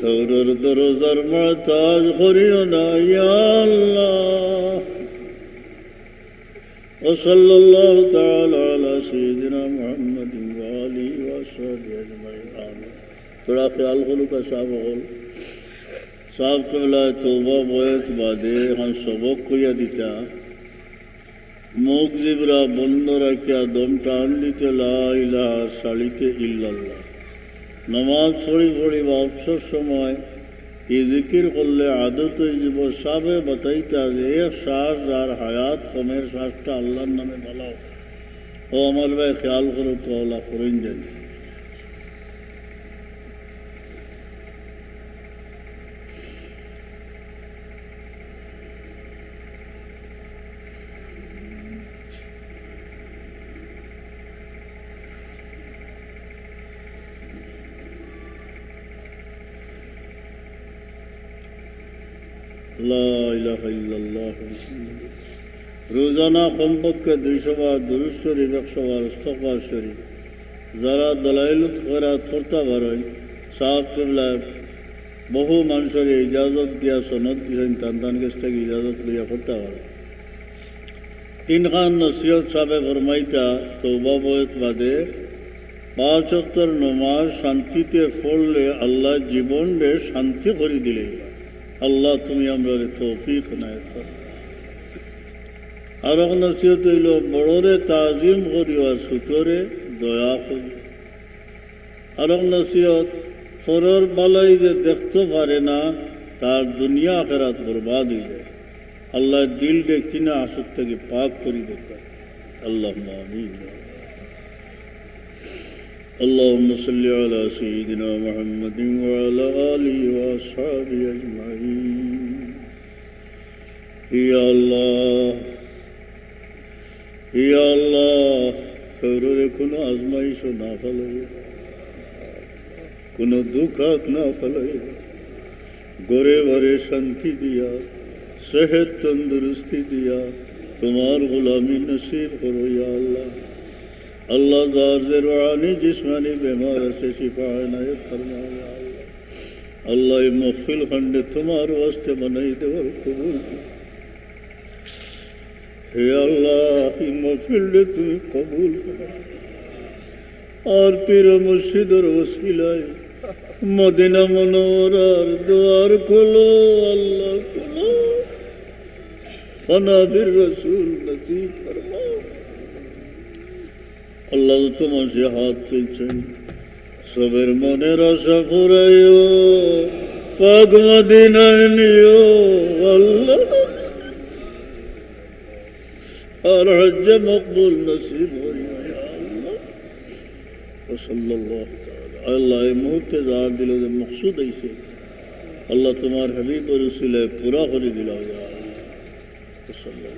সৌরর দরজার মাতাজ করিও না ইয়াল্লাহ ও সাল্লাল্লাহু তাআলা আলা সাইয়্যিদিনা মুহাম্মাদিন হল। সাহেব কবলা তওবা, বয়েত বাদে হাম সবক কইয়া দিতা। মুখ জিবরা বন্ধ রাখিয়া দম টান দিতে লা ইলাহা সালিতে ইল্লাল্লাহ। নমাজ পড়ি পড়ি বা অবসর সময়। এই জিকির করলে আদত হয়ে যাব। সাবে বাতাইতে যে এক শ্বাস যার হায়াত কমের শ্বাসটা আল্লাহর নামে বলাও। ও আমার ভাই, খেয়াল করো, তো আল্লাহ করেন জানি। রোজানা কমপক্ষে দুইশো বার দুরুদ শরীফ একশো বার ইস্তকবার শরীফ। যারা দলাইলুত খরাত ফরতা বারই সাহাব কেবলায় বহু মানুষের ইজাজত দিয়া সনদ দিয়েছেন তান তান কাছ থেকে ইজাজত লইয়া ফরতা পারে। তিন খান নসিহত সাহেব ফরমাইতা তৌবা বয়ত বাদে পাঁচ নমাজ শান্তিতে পড়লে আল্লাহ জীবন রে শান্তি করে দিলে আল্লাহ, তুমি আমরা তৌফিক নায় করো। আর নসিহত হইল, বড়রে তাজিম করিও আর দয়া করি আর নসিহত, ফরর বালাই যে দেখতে পারে না, তার দুনিয়া আখেরাত বরবাদ হয়ে যায়। আল্লাহ দিল ডে কিনা আসর থেকে পাক করি দেখা আল্লাহ আমিন। اللهم صل على سيدنا محمد وعلى آله وأصحابه أجمعين. يا الله يا الله فرور كن آزمائش و كن دوكات کن دکھات نہ فلے گورے بھرے شانتی دیا، صحت تندرستی دیا، تمہار غلامی نصیب کرو یا اللہ. اللہ ذات روحانی جسمانی بیمار سے شفا عنایت فرما اللہ محفل خنڈ تمہار واسطے بنائی دے اور قبول হে আল্লাহ মফিল্ডে তুমি কবুল আর পীর মসজিদের ওসিলায় মদিনা মনোরার দোয়ার খোলো আল্লাহ খোলো ফনাফির রসুল নসিব ফরমা আল্লাহ তোমার সে হাত তুলছেন সবের মনের আশা ফুরাইও পাক মদিনায় নিও আল্লাহ আর হজ্জ মকবুল নসিব আল্লাহ এই মুহূর্তে যার দিল যে মকসুদ হইছে আল্লাহ তোমার হাবিব রসুলে পুরা করে দিল ইয়া আল্লাহ